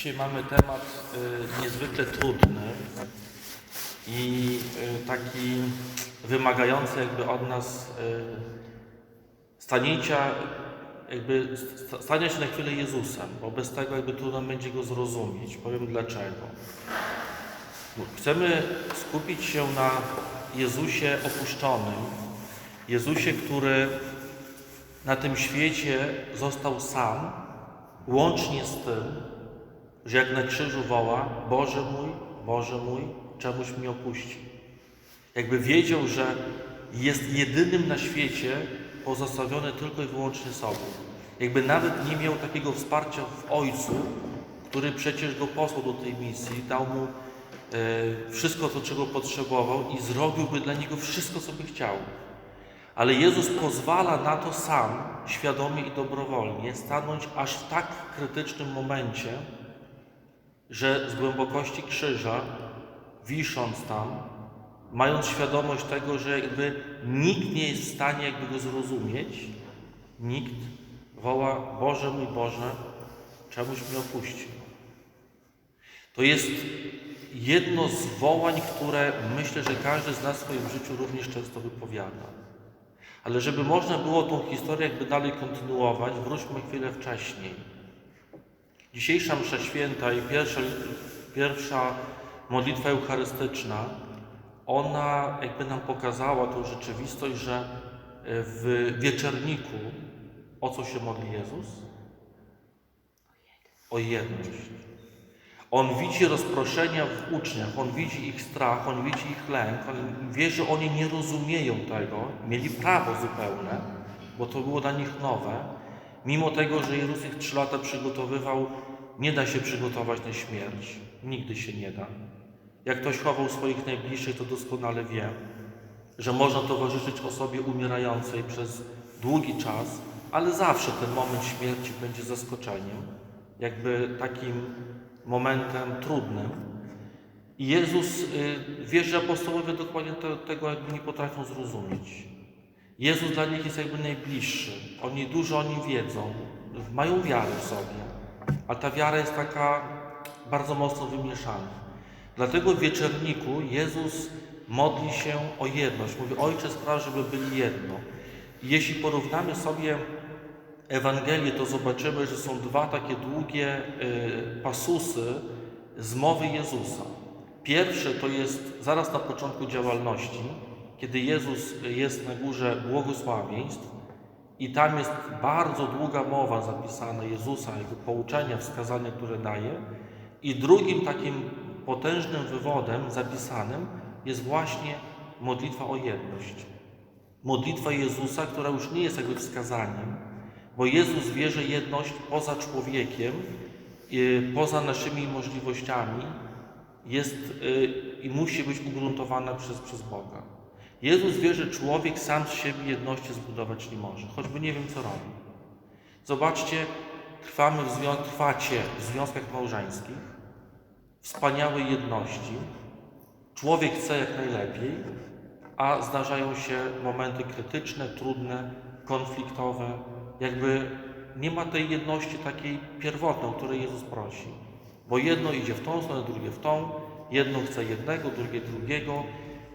Dzisiaj mamy temat y, niezwykle trudny i y, taki wymagający jakby od nas y, stanięcia, jakby sta- stania się na chwilę Jezusem, bo bez tego jakby trudno będzie go zrozumieć. Powiem dlaczego. Chcemy skupić się na Jezusie opuszczonym, Jezusie, który na tym świecie został sam, łącznie z tym, że jak na krzyżu woła: Boże mój, Boże mój, czemuś mnie opuści. Jakby wiedział, że jest jedynym na świecie pozostawiony tylko i wyłącznie sobą. Jakby nawet nie miał takiego wsparcia w Ojcu, który przecież go posłał do tej misji, dał mu e, wszystko to, czego potrzebował i zrobiłby dla niego wszystko, co by chciał. Ale Jezus pozwala na to sam, świadomie i dobrowolnie, stanąć aż w tak krytycznym momencie, że z głębokości krzyża, wisząc tam, mając świadomość tego, że jakby nikt nie jest w stanie jakby go zrozumieć, nikt woła, Boże mój Boże, czemuś mnie opuścił. To jest jedno z wołań, które myślę, że każdy z nas w swoim życiu również często wypowiada. Ale żeby można było tą historię jakby dalej kontynuować, wróćmy chwilę wcześniej. Dzisiejsza msza święta i pierwsza, pierwsza modlitwa eucharystyczna, ona jakby nam pokazała tą rzeczywistość, że w wieczerniku o co się modli Jezus? O jedność. On widzi rozproszenia w uczniach, on widzi ich strach, on widzi ich lęk, on wie, że oni nie rozumieją tego, mieli prawo zupełne, bo to było dla nich nowe. Mimo tego, że Jezus ich trzy lata przygotowywał, nie da się przygotować na śmierć. Nigdy się nie da. Jak ktoś chował swoich najbliższych, to doskonale wie, że można towarzyszyć osobie umierającej przez długi czas, ale zawsze ten moment śmierci będzie zaskoczeniem, jakby takim momentem trudnym. I Jezus y, wie, że apostołowie dokładnie te, tego jakby nie potrafią zrozumieć. Jezus dla nich jest jakby najbliższy. Oni dużo o nim wiedzą, mają wiarę w sobie, a ta wiara jest taka bardzo mocno wymieszana. Dlatego w wieczerniku Jezus modli się o jedność. Mówi, Ojcze spraw, żeby byli jedno. I jeśli porównamy sobie Ewangelię, to zobaczymy, że są dwa takie długie y, pasusy z mowy Jezusa. Pierwszy to jest zaraz na początku działalności, kiedy Jezus jest na górze błogosławieństw i tam jest bardzo długa mowa zapisana Jezusa, jego pouczenia, wskazania, które daje. I drugim takim potężnym wywodem zapisanym jest właśnie modlitwa o jedność. Modlitwa Jezusa, która już nie jest jakby wskazaniem, bo Jezus wie, że jedność poza człowiekiem, y, poza naszymi możliwościami jest y, i musi być ugruntowana przez, przez Boga. Jezus wie, że człowiek sam z siebie jedności zbudować nie może, choćby nie wiem, co robi. Zobaczcie, trwamy w zwią- trwacie w związkach małżeńskich, wspaniałej jedności. Człowiek chce jak najlepiej, a zdarzają się momenty krytyczne, trudne, konfliktowe. Jakby nie ma tej jedności takiej pierwotnej, o której Jezus prosi. Bo jedno idzie w tą stronę, drugie w tą, jedno chce jednego, drugie drugiego.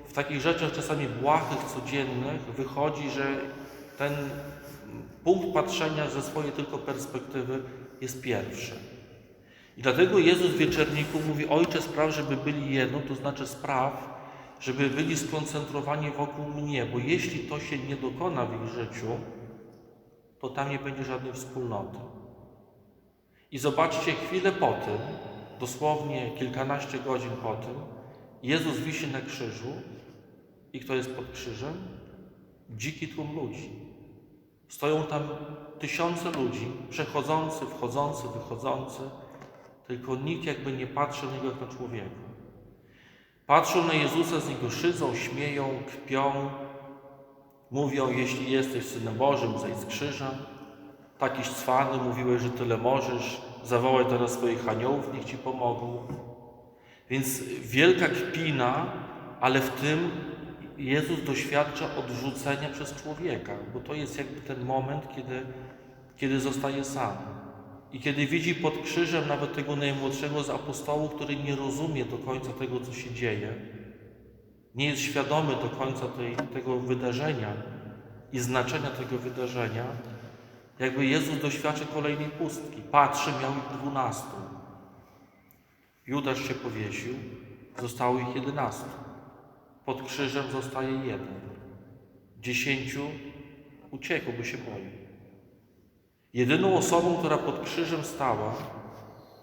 W takich rzeczach czasami błahych, codziennych wychodzi, że ten punkt patrzenia ze swojej tylko perspektywy jest pierwszy. I dlatego Jezus w wieczerniku mówi: Ojcze, spraw, żeby byli jedno, to znaczy spraw, żeby byli skoncentrowani wokół mnie, bo jeśli to się nie dokona w ich życiu, to tam nie będzie żadnej wspólnoty. I zobaczcie, chwilę po tym, dosłownie kilkanaście godzin po tym, Jezus wisi na krzyżu i kto jest pod krzyżem? Dziki tłum ludzi. Stoją tam tysiące ludzi, przechodzący, wchodzący, wychodzący, tylko nikt jakby nie patrzy na niego jak na człowieka. Patrzą na Jezusa, z niego szydzą, śmieją, kpią, mówią, jeśli jesteś Synem Bożym, zejdź z krzyża. Takiś cwany, mówiłeś, że tyle możesz, zawołaj teraz swoich aniołów, niech Ci pomogą. Więc wielka kpina, ale w tym Jezus doświadcza odrzucenia przez człowieka, bo to jest jakby ten moment, kiedy, kiedy zostaje sam. I kiedy widzi pod krzyżem nawet tego najmłodszego z apostołów, który nie rozumie do końca tego, co się dzieje, nie jest świadomy do końca tej, tego wydarzenia i znaczenia tego wydarzenia, jakby Jezus doświadczy kolejnej pustki. Patrzy, miał ich dwunastu. Judasz się powiesił, zostało ich jedenastu. Pod krzyżem zostaje jeden. Dziesięciu uciekło, bo się boi. Jedyną osobą, która pod krzyżem stała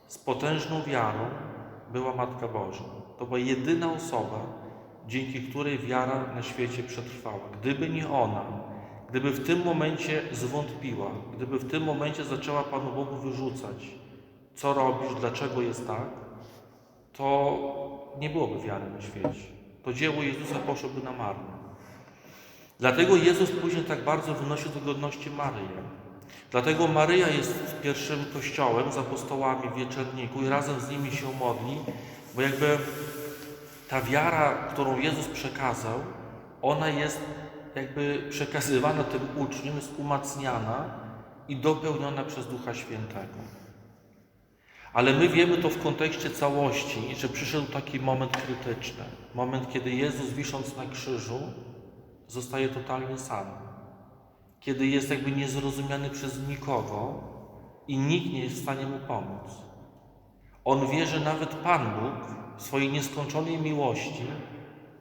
z potężną wiarą, była Matka Boża. To była jedyna osoba, dzięki której wiara na świecie przetrwała. Gdyby nie ona, gdyby w tym momencie zwątpiła, gdyby w tym momencie zaczęła Panu Bogu wyrzucać, co robisz, dlaczego jest tak, to nie byłoby wiary na świecie. To dzieło Jezusa poszłoby na marne. Dlatego Jezus później tak bardzo wynosi do godności Maryję. Dlatego Maryja jest pierwszym kościołem z apostołami w wieczerniku i razem z nimi się modli, bo jakby ta wiara, którą Jezus przekazał, ona jest jakby przekazywana tym uczniom, jest umacniana i dopełniona przez Ducha Świętego. Ale my wiemy to w kontekście całości, że przyszedł taki moment krytyczny. Moment, kiedy Jezus wisząc na krzyżu zostaje totalnie sam. Kiedy jest jakby niezrozumiany przez nikogo i nikt nie jest w stanie mu pomóc. On wie, że nawet Pan Bóg w swojej nieskończonej miłości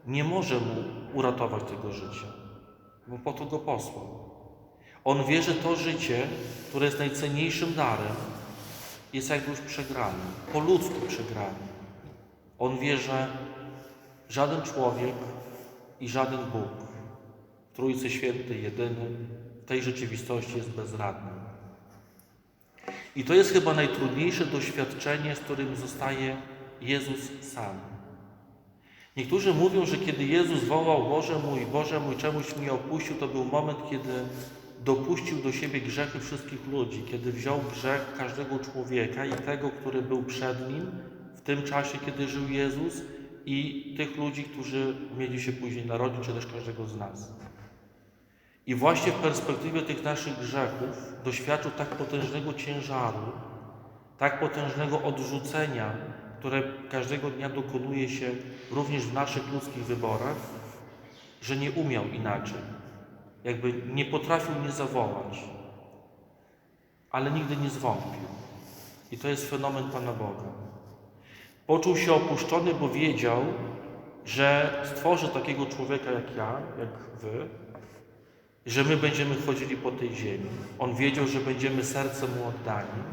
nie może mu uratować tego życia, bo po to go posłał. On wie, że to życie, które jest najcenniejszym darem, jest jakby już przegrany, po ludzku przegrany. On wie, że żaden człowiek i żaden Bóg, Trójcy Święty, jedyny, w tej rzeczywistości jest bezradny. I to jest chyba najtrudniejsze doświadczenie, z którym zostaje Jezus sam. Niektórzy mówią, że kiedy Jezus wołał Boże mój, Boże mój, czemuś mnie opuścił, to był moment, kiedy dopuścił do siebie grzechy wszystkich ludzi, kiedy wziął grzech każdego człowieka i tego, który był przed nim w tym czasie, kiedy żył Jezus i tych ludzi, którzy mieli się później narodzić, czy też każdego z nas. I właśnie w perspektywie tych naszych grzechów doświadczył tak potężnego ciężaru, tak potężnego odrzucenia, które każdego dnia dokonuje się również w naszych ludzkich wyborach, że nie umiał inaczej. Jakby nie potrafił nie zawołać, ale nigdy nie zwątpił. I to jest fenomen Pana Boga. Poczuł się opuszczony, bo wiedział, że stworzy takiego człowieka jak ja, jak wy, że my będziemy chodzili po tej ziemi. On wiedział, że będziemy sercem mu oddani,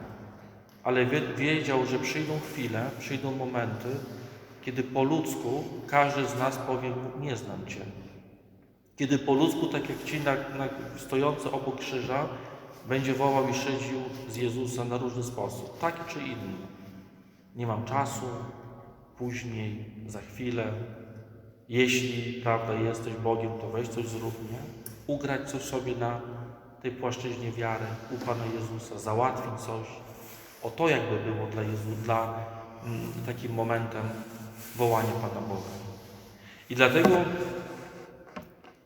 ale wiedział, że przyjdą chwile, przyjdą momenty, kiedy po ludzku każdy z nas powie nie znam Cię. Kiedy po ludzku, tak jak ci na, na, stojący obok krzyża, będzie wołał i szydził z Jezusa na różny sposób, taki czy inny. Nie mam czasu, później, za chwilę. Jeśli, prawda, jesteś Bogiem, to weź coś zrób, nie? Ugrać coś sobie na tej płaszczyźnie wiary u Pana Jezusa, załatwić coś. O to jakby było dla Jezusa, dla mm, takim momentem wołania Pana Boga. I dlatego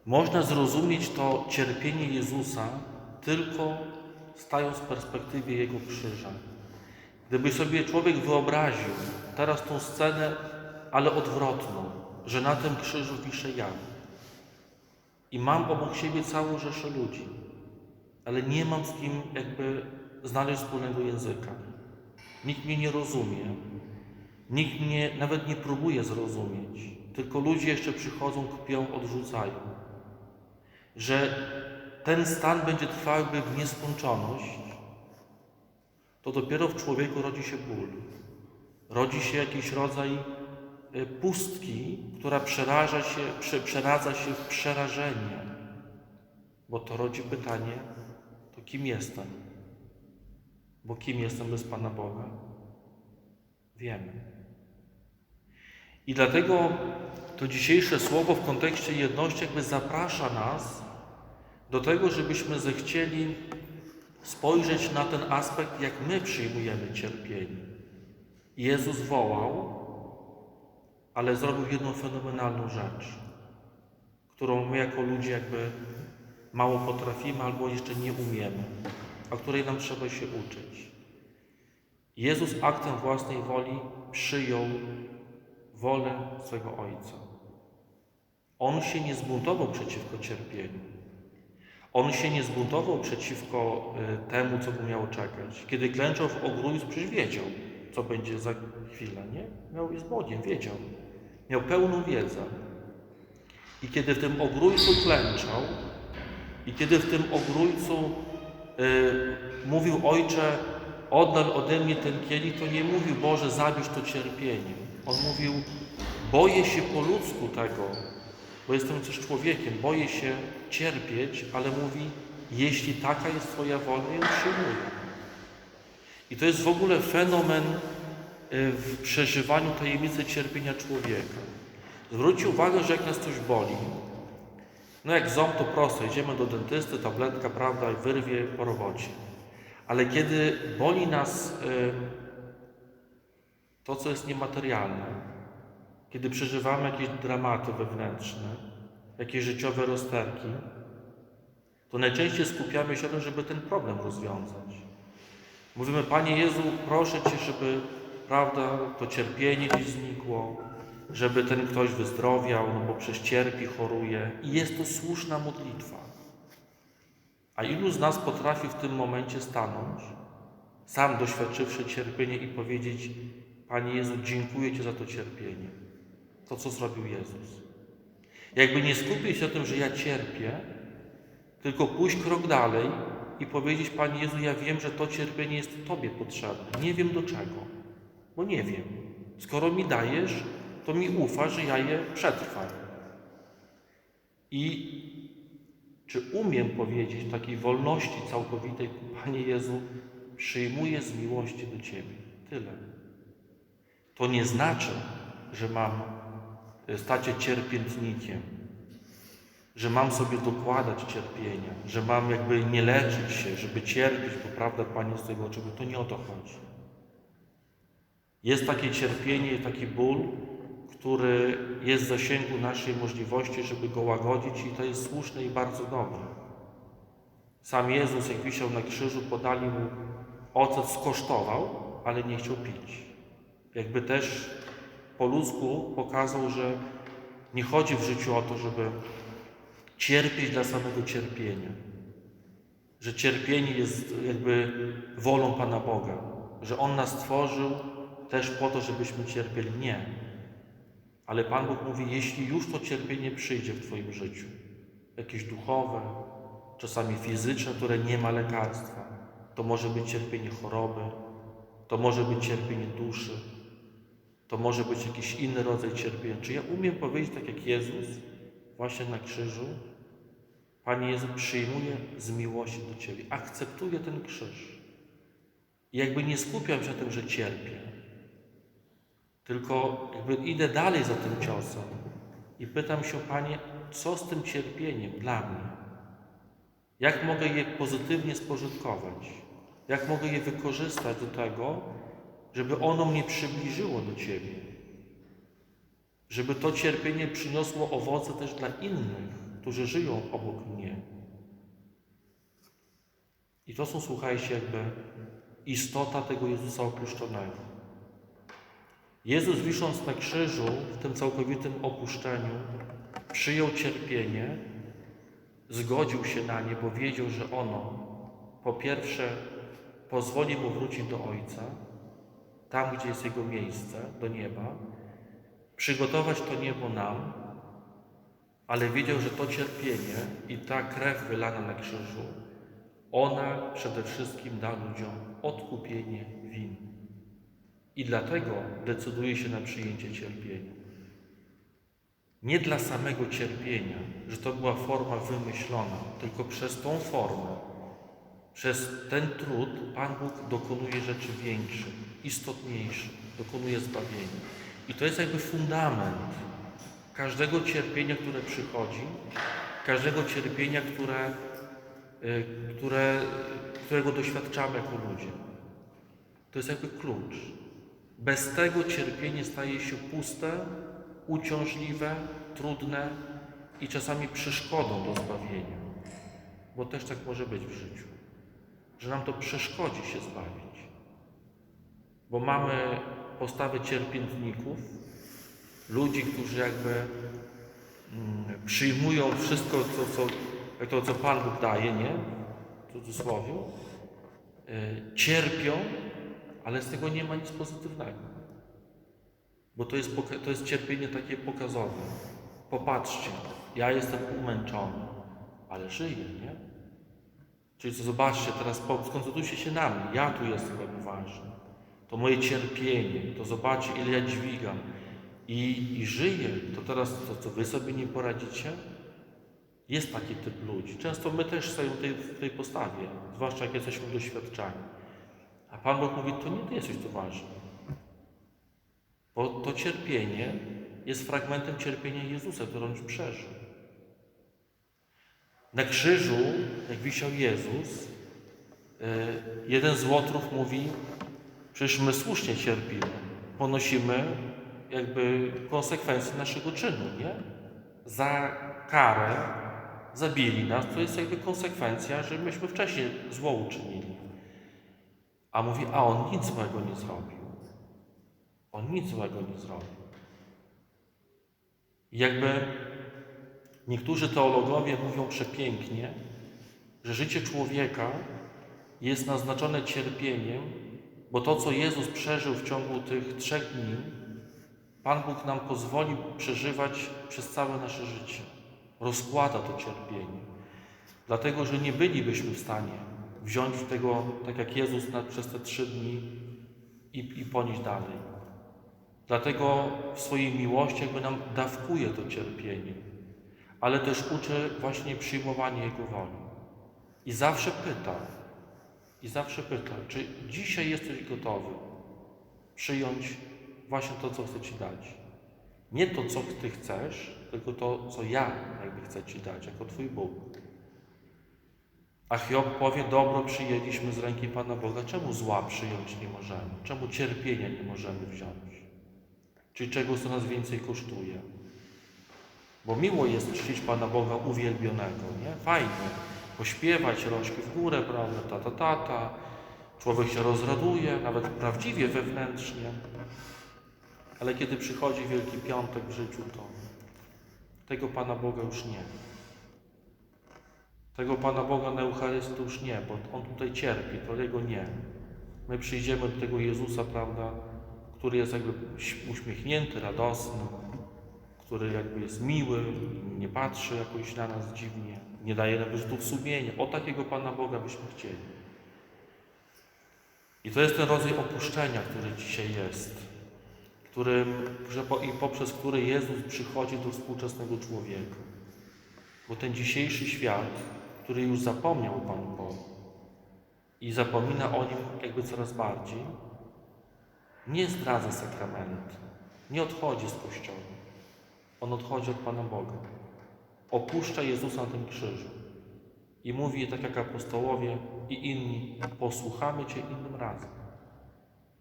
można zrozumieć to cierpienie Jezusa tylko stając w perspektywie Jego krzyża. Gdyby sobie człowiek wyobraził teraz tą scenę, ale odwrotną, że na tym krzyżu wiszę ja i mam obok siebie całą rzeszę ludzi, ale nie mam z kim jakby znaleźć wspólnego języka. Nikt mnie nie rozumie, nikt mnie nawet nie próbuje zrozumieć, tylko ludzie jeszcze przychodzą, kpią, odrzucają że ten stan będzie trwał jakby w nieskończoność, to dopiero w człowieku rodzi się ból. Rodzi się jakiś rodzaj e, pustki, która przeraża się, przeradza się w przerażenie. Bo to rodzi pytanie, to kim jestem? Bo kim jestem bez Pana Boga? Wiemy. I dlatego to dzisiejsze słowo w kontekście jedności jakby zaprasza nas do tego, żebyśmy zechcieli spojrzeć na ten aspekt, jak my przyjmujemy cierpienie. Jezus wołał, ale zrobił jedną fenomenalną rzecz, którą my jako ludzie jakby mało potrafimy albo jeszcze nie umiemy, a której nam trzeba się uczyć. Jezus aktem własnej woli przyjął wolę swego Ojca. On się nie zbuntował przeciwko cierpieniu. On się nie zbuntował przeciwko y, temu, co mu miało czekać. Kiedy klęczał w ogrójcu, przecież wiedział, co będzie za chwilę, nie? Miał jest Bogiem, wiedział. Miał pełną wiedzę. I kiedy w tym ogrójcu klęczał, i kiedy w tym ogrójcu y, mówił Ojcze, oddal ode mnie ten kielich, to nie mówił Boże, zabierz to cierpienie. On mówił, boję się po ludzku tego, bo jestem też człowiekiem, boję się cierpieć, ale mówi, jeśli taka jest Twoja wola, ją przyjmuję. I to jest w ogóle fenomen y, w przeżywaniu tajemnicy cierpienia człowieka. Zwróćcie uwagę, że jak nas coś boli, no jak ząb to prosto, idziemy do dentysty, tabletka, prawda, i wyrwie po robocie. Ale kiedy boli nas y, to, co jest niematerialne, kiedy przeżywamy jakieś dramaty wewnętrzne, jakieś życiowe rozterki, to najczęściej skupiamy się na tym, żeby ten problem rozwiązać. Mówimy, Panie Jezu, proszę Cię, żeby, prawda, to cierpienie gdzieś znikło, żeby ten ktoś wyzdrowiał, no bo przecież cierpi, choruje. I jest to słuszna modlitwa. A ilu z nas potrafi w tym momencie stanąć, sam doświadczywszy cierpienie i powiedzieć, Panie Jezu, dziękuję Ci za to cierpienie. To, co zrobił Jezus. Jakby nie skupić się na tym, że ja cierpię, tylko pójść krok dalej i powiedzieć, Panie Jezu, ja wiem, że to cierpienie jest Tobie potrzebne. Nie wiem do czego, bo nie wiem. Skoro mi dajesz, to mi ufa, że ja je przetrwam. I czy umiem powiedzieć takiej wolności całkowitej, Panie Jezu, przyjmuję z miłości do Ciebie. Tyle. To nie znaczy, że mam stać się cierpiętnikiem, że mam sobie dokładać cierpienia, że mam jakby nie leczyć się, żeby cierpieć, bo prawda Panie z tego oczekuje. To nie o to chodzi. Jest takie cierpienie, taki ból, który jest w zasięgu naszej możliwości, żeby go łagodzić i to jest słuszne i bardzo dobre. Sam Jezus, jak wisiał na krzyżu, podali mu ocet, skosztował, ale nie chciał pić. Jakby też po ludzku pokazał, że nie chodzi w życiu o to, żeby cierpieć dla samego cierpienia. Że cierpienie jest jakby wolą Pana Boga. Że On nas stworzył też po to, żebyśmy cierpieli. Nie. Ale Pan Bóg mówi, jeśli już to cierpienie przyjdzie w Twoim życiu, jakieś duchowe, czasami fizyczne, które nie ma lekarstwa, to może być cierpienie choroby, to może być cierpienie duszy, to może być jakiś inny rodzaj cierpienia. Czy ja umiem powiedzieć tak jak Jezus, właśnie na krzyżu? Panie Jezu, przyjmuję z miłości do Ciebie, akceptuję ten krzyż. I jakby nie skupiam się na tym, że cierpię, tylko jakby idę dalej za tym ciosem i pytam się, Panie, co z tym cierpieniem dla mnie? Jak mogę je pozytywnie spożytkować? Jak mogę je wykorzystać do tego, żeby ono mnie przybliżyło do Ciebie? Żeby to cierpienie przyniosło owoce też dla innych, którzy żyją obok mnie. I to są, słuchajcie, jakby istota tego Jezusa opuszczonego. Jezus wisząc na krzyżu, w tym całkowitym opuszczeniu, przyjął cierpienie, zgodził się na nie, bo wiedział, że ono po pierwsze pozwoli mu wrócić do Ojca, tam gdzie jest Jego miejsce, do nieba, przygotować to niebo nam, ale wiedział, że to cierpienie i ta krew wylana na krzyżu, ona przede wszystkim da ludziom odkupienie win. I dlatego decyduje się na przyjęcie cierpienia. Nie dla samego cierpienia, że to była forma wymyślona, tylko przez tą formę, przez ten trud Pan Bóg dokonuje rzeczy większych, istotniejszych, dokonuje zbawienia. I to jest jakby fundament każdego cierpienia, które przychodzi, każdego cierpienia, które, y, które, którego doświadczamy jako ludzie. To jest jakby klucz. Bez tego cierpienie staje się puste, uciążliwe, trudne i czasami przeszkodą do zbawienia. Bo też tak może być w życiu, że nam to przeszkodzi się zbawić. Bo mamy postawę cierpiętników, ludzi, którzy jakby mm, przyjmują wszystko, co, co, to, co Pan Bóg daje, nie? W cudzysłowie. Y, Cierpią, ale z tego nie ma nic pozytywnego. Bo to jest, to jest cierpienie takie pokazowe. Popatrzcie, ja jestem umęczony, ale żyję, nie? Czyli co, zobaczcie, teraz skoncentrujcie się na mnie, ja tu jestem jakby ważny. To moje cierpienie, to zobaczcie, ile ja dźwigam i, i żyję. To teraz, to co wy sobie nie poradzicie? Jest taki typ ludzi. Często my też stoimy w tej, w tej postawie, zwłaszcza jak jesteśmy doświadczani. A Pan Bóg mówi, to nie ty jesteś tu ważny. Bo to cierpienie jest fragmentem cierpienia Jezusa, które On przeżył. Na krzyżu, jak wisiał Jezus, e, jeden z łotrów mówi, przecież my słusznie cierpimy, ponosimy jakby konsekwencje naszego czynu, nie? Za karę zabili nas, to jest jakby konsekwencja, że myśmy wcześniej zło uczynili. A mówi, a on nic złego nie zrobił. On nic złego nie zrobił. I jakby niektórzy teologowie mówią przepięknie, że życie człowieka jest naznaczone cierpieniem, bo to, co Jezus przeżył w ciągu tych trzech dni, Pan Bóg nam pozwoli przeżywać przez całe nasze życie. Rozkłada to cierpienie. Dlatego, że nie bylibyśmy w stanie wziąć tego, tak jak Jezus przez te trzy dni i, i ponieść dalej. Dlatego w swojej miłości jakby nam dawkuje to cierpienie, ale też uczy właśnie przyjmowania Jego woli. I zawsze pyta, i zawsze pyta, czy dzisiaj jesteś gotowy przyjąć właśnie to, co chcę Ci dać. Nie to, co Ty chcesz, tylko to, co ja jakby chcę Ci dać, jako Twój Bóg. A Hiob powie, dobro przyjęliśmy z ręki Pana Boga, czemu zła przyjąć nie możemy? Czemu cierpienia nie możemy wziąć? Czyli czego to nas więcej kosztuje? Bo miło jest czcić Pana Boga uwielbionego, nie? Fajnie. Pośpiewać rączki w górę, prawda, ta, ta, ta, ta. Człowiek się rozraduje, nawet prawdziwie wewnętrznie. Ale kiedy przychodzi Wielki Piątek w życiu, to tego Pana Boga już nie. Tego Pana Boga na Eucharystii już nie, bo On tutaj cierpi, to Jego nie. My przyjdziemy do tego Jezusa, prawda, który jest jakby uśmiechnięty, radosny, który jakby jest miły, nie patrzy jakoś na nas dziwnie, nie daje nam wyrzutów sumienia. O takiego Pana Boga byśmy chcieli. I to jest ten rodzaj opuszczenia, który dzisiaj jest, którym, i poprzez który Jezus przychodzi do współczesnego człowieka. Bo ten dzisiejszy świat, który już zapomniał o Panu Bogu i zapomina o Nim jakby coraz bardziej, nie zdradza sakramentu, nie odchodzi z Kościoła. On odchodzi od Pana Boga. Opuszcza Jezusa na tym krzyżu. I mówi, tak jak apostołowie i inni, posłuchamy Cię innym razem.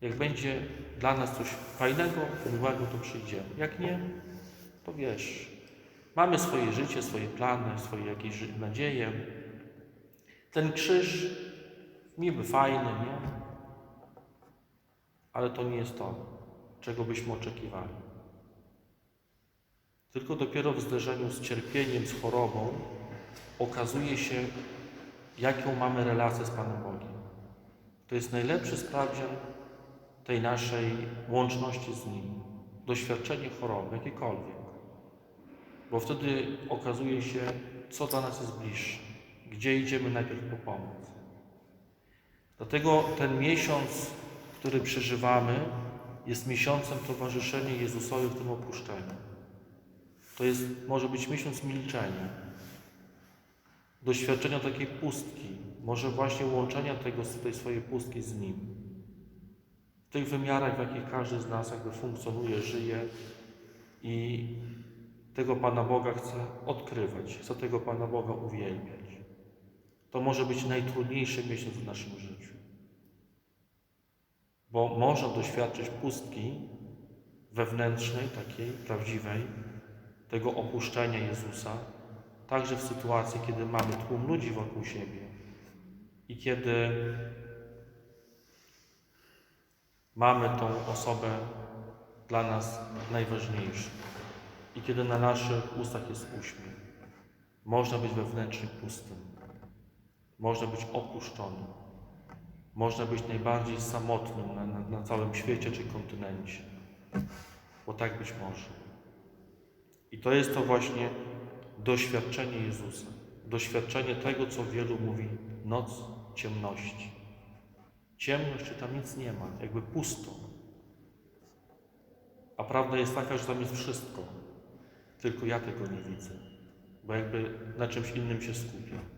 Jak będzie dla nas coś fajnego, miłego, to przyjdziemy. Jak nie, to wiesz, mamy swoje życie, swoje plany, swoje jakieś nadzieje. Ten krzyż niby fajny, nie? Ale to nie jest to, czego byśmy oczekiwali. Tylko dopiero w zderzeniu z cierpieniem, z chorobą okazuje się, jaką mamy relację z Panem Bogiem. To jest najlepszy sprawdzian tej naszej łączności z Nim. Doświadczenie choroby, jakiekolwiek. Bo wtedy okazuje się, co dla nas jest bliższe. Gdzie idziemy najpierw po pomoc. Dlatego ten miesiąc, który przeżywamy, jest miesiącem towarzyszenia Jezusowi w tym opuszczeniu. To jest, może być miesiąc milczenia, doświadczenia takiej pustki, może właśnie łączenia tego, tej swojej pustki z Nim. W tych wymiarach, w jakich każdy z nas jakby funkcjonuje, żyje i tego Pana Boga chce odkrywać, chce tego Pana Boga uwielbiać. To może być najtrudniejszy miesiąc w naszym życiu. Bo można doświadczyć pustki wewnętrznej, takiej prawdziwej, tego opuszczenia Jezusa, także w sytuacji, kiedy mamy tłum ludzi wokół siebie i kiedy mamy tą osobę dla nas najważniejszą. I kiedy na naszych ustach jest uśmiech, można być wewnętrznie pustym, można być opuszczonym, można być najbardziej samotnym na, na, na całym świecie czy kontynencie, bo tak być może. To jest to właśnie doświadczenie Jezusa, doświadczenie tego, co wielu mówi noc ciemności. Ciemność, czy tam nic nie ma, jakby pusto. A prawda jest taka, że tam jest wszystko, tylko ja tego nie widzę, bo jakby na czymś innym się skupiam.